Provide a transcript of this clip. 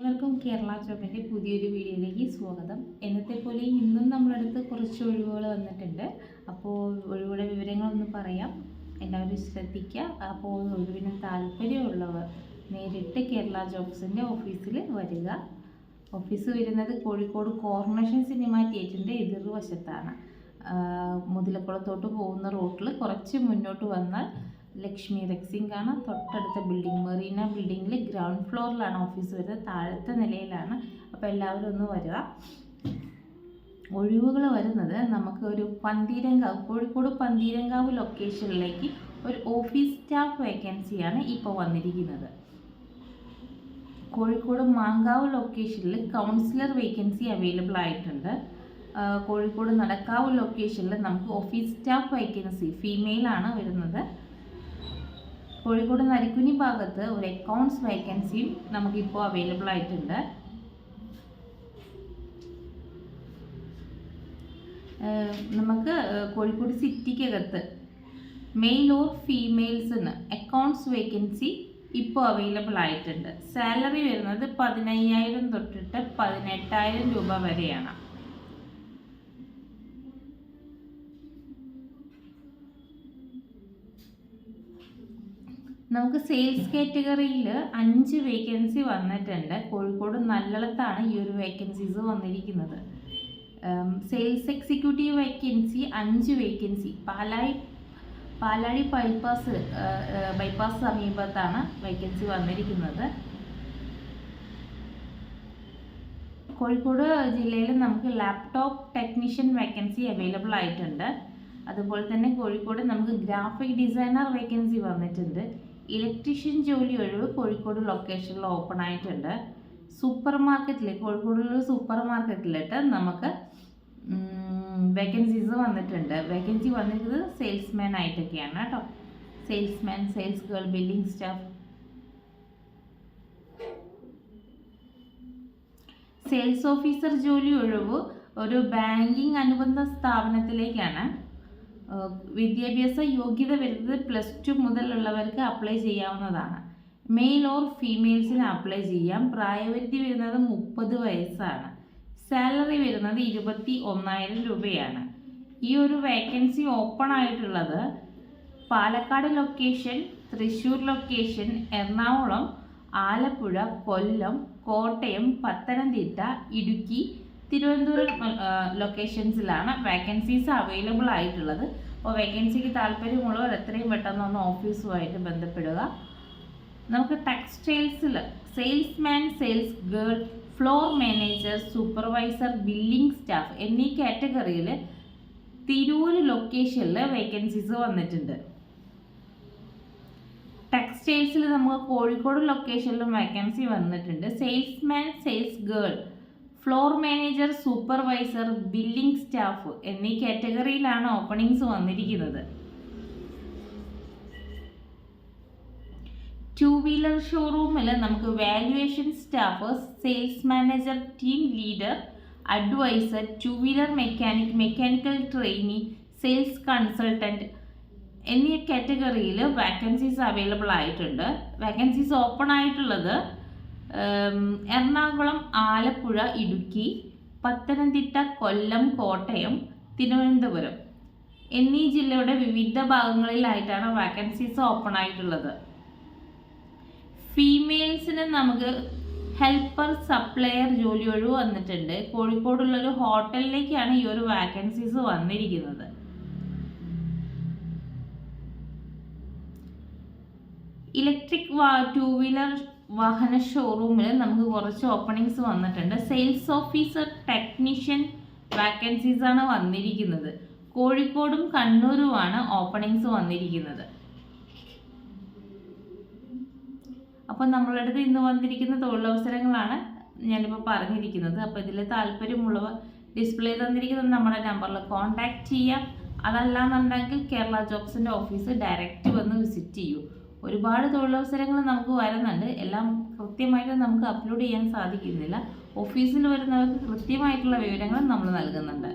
എല്ലാവർക്കും കേരള ചോപ്പിന്റെ പുതിയൊരു വീഡിയോയിലേക്ക് സ്വാഗതം. എന്നത്തെ പോലെ ഇന്നും നമ്മളടുത്ത് കുറച്ച് ഒഴിവുകൾ വന്നിട്ടുണ്ട്. അപ്പോൾ ഒഴിവുകളുടെ വിവരങ്ങളൊന്ന് പറയാം. എല്ലാവരും ശ്രദ്ധിക്കുക. അപ്പോൾ ഒഴിവിന് താല്പര്യമുള്ളവർ നേരിട്ട് കേരള ജോബ്സിന്റെ ഓഫീസിൽ വരിക. ഓഫീസ് വരുന്നത് കോഴിക്കോട് കോർണേഷൻ സിനിമ തിയേറ്ററിന്റെ എതിർവശത്താണ്. മുതലക്കുളത്തോട്ട് പോകുന്ന റോട്ടിൽ കുറച്ച് മുന്നോട്ട് വന്നാൽ ലക്ഷ്മി റെക്സിംഗ് ആണ് തൊട്ടടുത്ത ബിൽഡിംഗ് മെറീന ബിൽഡിങ്ങിൽ ഗ്രൗണ്ട് ഫ്ലോറിലാണ് ഓഫീസ് വരുന്നത്. താഴത്തെ നിലയിലാണ്. അപ്പോൾ എല്ലാവരും ഒന്ന് വരിക. ഒഴിവുകൾ വരുന്നത് നമുക്ക് ഒരു പന്തീരങ്കാവ് കോഴിക്കോട് പന്തീരങ്കാവ് ലൊക്കേഷനിലേക്ക് ഒരു ഓഫീസ് സ്റ്റാഫ് വേക്കൻസിയാണ് ഇപ്പോൾ വന്നിരിക്കുന്നത്. കോഴിക്കോട് മാങ്കാവ് ലൊക്കേഷനിൽ കൗൺസിലർ വേക്കൻസി അവൈലബിൾ ആയിട്ടുണ്ട് കോഴിക്കോട് നടക്കാവ് ലൊക്കേഷനിൽ നമുക്ക് ഓഫീസ് സ്റ്റാഫ് വേക്കൻസി ഫീമെയിലാണ് വരുന്നത്. കോഴിക്കോട് നരിക്കുനി ഭാഗത്ത് ഒരു അക്കൗണ്ട്സ് വേക്കൻസിയും നമുക്കിപ്പോൾ അവൈലബിൾ ആയിട്ടുണ്ട്. നമുക്ക് കോഴിക്കോട് സിറ്റിക്കകത്ത് മെയിൽ ഓർ ഫീമെയിൽസിന് അക്കൗണ്ട്സ് വേക്കൻസി ഇപ്പോൾ അവൈലബിൾ ആയിട്ടുണ്ട്. സാലറി വരുന്നത് പതിനയ്യായിരം തൊട്ടിട്ട് പതിനെട്ടായിരം രൂപ വരെയാണ്. നമുക്ക് സെയിൽസ് കാറ്റഗറിയിൽ അഞ്ച് വേക്കൻസി വന്നിട്ടുണ്ട്. കോഴിക്കോട് നല്ലളത്താണ് ഈ ഒരു വേക്കൻസീസ് വന്നിരിക്കുന്നത്. സെയിൽസ് എക്സിക്യൂട്ടീവ് വേക്കൻസി അഞ്ച് വേക്കൻസി പാലായി പാലാഴി ബൈപ്പാസ് ബൈപ്പാസ് സമീപത്താണ് വേക്കൻസി വന്നിരിക്കുന്നത്. കോഴിക്കോട് ജില്ലയിൽ നമുക്ക് ലാപ്ടോപ്പ് ടെക്നീഷ്യൻ വേക്കൻസി അവൈലബിൾ ആയിട്ടുണ്ട്. അതുപോലെ തന്നെ കോഴിക്കോട് നമുക്ക് ഗ്രാഫിക് ഡിസൈനർ വേക്കൻസി വന്നിട്ടുണ്ട്. ഇലക്ട്രീഷ്യൻ ജോലി ഒഴിവ് കോഴിക്കോട് ലൊക്കേഷനിൽ ഓപ്പൺ ആയിട്ടുണ്ട്. സൂപ്പർ മാർക്കറ്റിൽ കോഴിക്കോടുള്ള സൂപ്പർ മാർക്കറ്റിലിട്ട് നമുക്ക് വേക്കൻസീസ് വന്നിട്ടുണ്ട്. വേക്കൻസി വന്നിരിക്കുന്നത് സെയിൽസ്മാൻ ആയിട്ടൊക്കെയാണ് കേട്ടോ. Salesman sales girl billing staff sales officer ജോലി ഒഴിവ് ഒരു ബാങ്കിങ് അനുബന്ധ സ്ഥാപനത്തിലേക്കാണ്. വിദ്യാഭ്യാസ യോഗ്യത വരുന്നത് പ്ലസ് ടു മുതലുള്ളവർക്ക് അപ്ലൈ ചെയ്യാവുന്നതാണ്. മെയിൽ ഓർ ഫീമെയിൽസിന് അപ്ലൈ ചെയ്യാം. പ്രായപരിധി വരുന്നത് മുപ്പത് വയസ്സാണ്. സാലറി വരുന്നത് ഇരുപത്തി ഒന്നായിരം രൂപയാണ്. ഈ ഒരു വേക്കൻസി ഓപ്പൺ ആയിട്ടുള്ളത് പാലക്കാട് ലൊക്കേഷൻ തൃശ്ശൂർ ലൊക്കേഷൻ എറണാകുളം ആലപ്പുഴ കൊല്ലം കോട്ടയം പത്തനംതിട്ട ഇടുക്കി തിരുവനന്തപുരം ലൊക്കേഷൻസിലാണ് വേക്കൻസീസ് അവൈലബിൾ ആയിട്ടുള്ളത്. അപ്പോൾ വേക്കൻസിക്ക് താല്പര്യമുള്ളവർ എത്രയും പെട്ടെന്ന് ഒന്ന് ഓഫീസുമായിട്ട് ബന്ധപ്പെടുക. നമുക്ക് ടെക്സ്റ്റൈൽസിൽ salesman sales girl floor manager supervisor billing staff എന്നീ കാറ്റഗറിയിൽ തിരൂർ ലൊക്കേഷനിൽ വേക്കൻസീസ് വന്നിട്ടുണ്ട്. ടെക്സ്റ്റൈൽസിൽ നമുക്ക് കോഴിക്കോട് ലൊക്കേഷനിലും വേക്കൻസി വന്നിട്ടുണ്ട്. Salesman sales girl floor manager supervisor billing staff എന്നീ കാറ്റഗറിയിലാണ് ഓപ്പണിങ്സ് വന്നിരിക്കുന്നത്. ടു വീലർ ഷോറൂമിൽ നമുക്ക് valuation staff sales manager team leader advisor two wheeler mechanic mechanical trainee sales consultant എന്നീ കാറ്റഗറിയിൽ വാക്കൻസീസ് അവൈലബിൾ ആയിട്ടുണ്ട്. വാക്കൻസീസ് ഓപ്പൺ ആയിട്ടുള്ളത് എറണാകുളം ആലപ്പുഴ ഇടുക്കി പത്തനംതിട്ട കൊല്ലം കോട്ടയം തിരുവനന്തപുരം എന്നീ ജില്ലയുടെ വിവിധ ഭാഗങ്ങളിലായിട്ടാണ് വാക്കൻസീസ് ഓപ്പൺ ആയിട്ടുള്ളത്. ഫീമെയിൽസിന് നമുക്ക് ഹെൽപ്പർ സപ്ലയർ ജോലി ഒഴിവ് വന്നിട്ടുണ്ട്. കോഴിക്കോടുള്ള ഒരു ഹോട്ടലിലേക്കാണ് ഈ ഒരു വാക്കൻസീസ് വന്നിരിക്കുന്നത്. ഇലക്ട്രിക് ടു വീലർ വാഹന ഷോറൂമിൽ നമുക്ക് കുറച്ച് ഓപ്പണിങ്സ് വന്നിട്ടുണ്ട്. സെയിൽസ് ഓഫീസർ ടെക്നീഷ്യൻ വാക്കൻസീസ് ആണ് വന്നിരിക്കുന്നത്. കോഴിക്കോടും കണ്ണൂരുമാണ് ഓപ്പണിങ്സ് വന്നിരിക്കുന്നത്. അപ്പോൾ നമ്മളുടെ അടുത്ത് ഇന്ന് വന്നിരിക്കുന്ന തൊഴിലവസരങ്ങളാണ് ഞാനിപ്പോൾ പറഞ്ഞിരിക്കുന്നത്. അപ്പോൾ ഇതിൽ താല്പര്യമുള്ളവർ ഡിസ്പ്ലേ തന്നിരിക്കുന്നത് നമ്മുടെ നമ്പറിൽ കോൺടാക്റ്റ് ചെയ്യാം. അതല്ലാന്നുണ്ടെങ്കിൽ കേരള ജോബ്സിന്റെ ഓഫീസ് ഡയറക്റ്റ് വന്ന് വിസിറ്റ് ചെയ്യൂ. ഒരുപാട് തൊഴിലവസരങ്ങൾ നമുക്ക് വരുന്നുണ്ട്. എല്ലാം കൃത്യമായിട്ട് നമുക്ക് അപ്ലോഡ് ചെയ്യാൻ സാധിക്കുന്നില്ല. ഓഫീസിൽ വരുന്നവർക്ക് കൃത്യമായിട്ടുള്ള വിവരങ്ങൾ നമ്മൾ നൽകുന്നുണ്ട്.